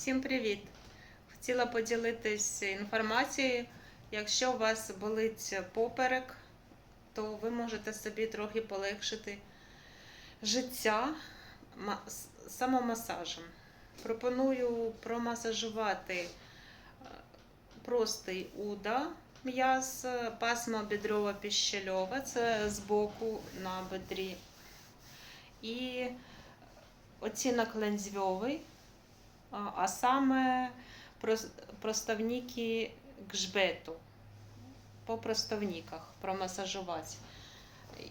Всім привіт! Хотіла поділитись інформацією. Якщо у вас болить поперек, то ви можете собі трохи полегшити життя самомасажем. Пропоную промасажувати е, простий уда, м'яз, пасма бедрова піщельова, це збоку на бедрі. І оцінок лензвьовий, а саме прос- проставники гжбету. По проставниках промасажувати.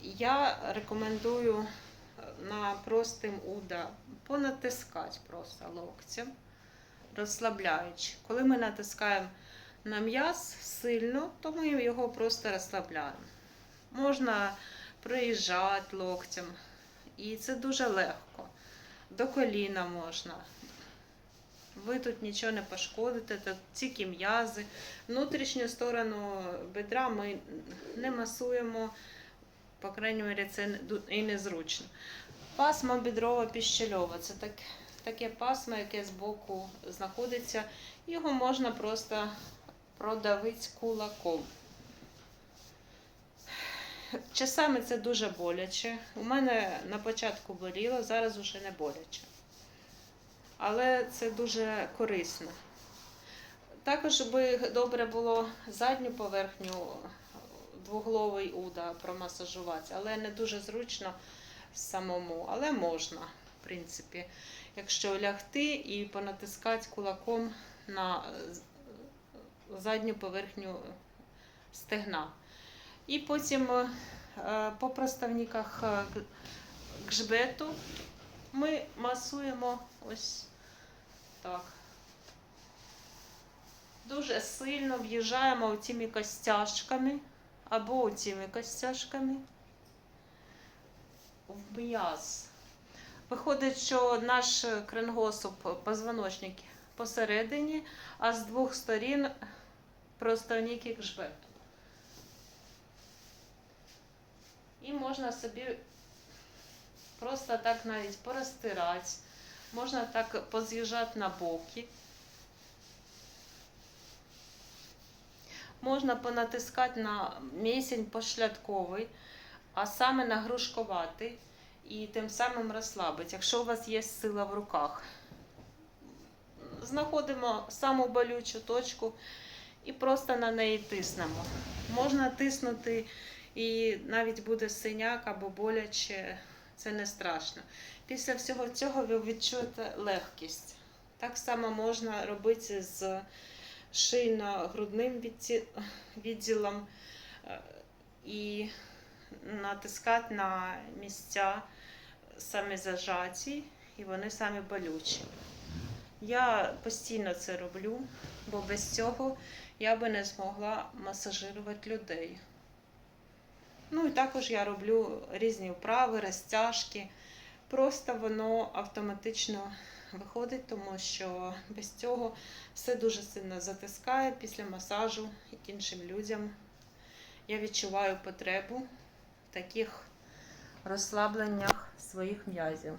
Я рекомендую на простим уда понатискати просто локтем, розслабляючи. Коли ми натискаємо на м'яз сильно, то ми його просто розслабляємо. Можна приїжджати локтем, і це дуже легко. До коліна можна. Ви тут нічого не пошкодите, тут тільки м'язи. Внутрішню сторону бедра ми не масуємо, по крайній мірі, це і незручно. Пасма бедрова піщельова це так, таке пасмо, яке збоку знаходиться. Його можна просто продавити кулаком. Часами це дуже боляче. У мене на початку боліло, зараз уже не боляче. Але це дуже корисно. Також би добре було задню поверхню двугловий уда промасажувати, але не дуже зручно самому, але можна, в принципі, якщо лягти і понатискати кулаком на задню поверхню стегна. І потім е, по проставниках е, гжбету ми масуємо ось так. Дуже сильно в'їжджаємо цими костяшками або цими костяшками в м'яз. Виходить, що наш кренгосуп позвоночник посередині, а з двох сторін проставники гжбету. І можна собі просто так навіть порозтирати, можна так поз'їжджати на боки. Можна понатискати на місень пошлядковий, а саме на грушковатий, і тим самим розслабити, якщо у вас є сила в руках. Знаходимо саму болючу точку і просто на неї тиснемо. Можна тиснути і навіть буде синяк або боляче, це не страшно. Після всього цього ви відчуєте легкість. Так само можна робити з шийно-грудним відділом е, і натискати на місця самі зажаті, і вони самі болючі. Я постійно це роблю, бо без цього я би не змогла масажирувати людей. Ну і також я роблю різні вправи, розтяжки. Просто воно автоматично виходить, тому що без цього все дуже сильно затискає після масажу іншим людям. Я відчуваю потребу в таких розслабленнях своїх м'язів.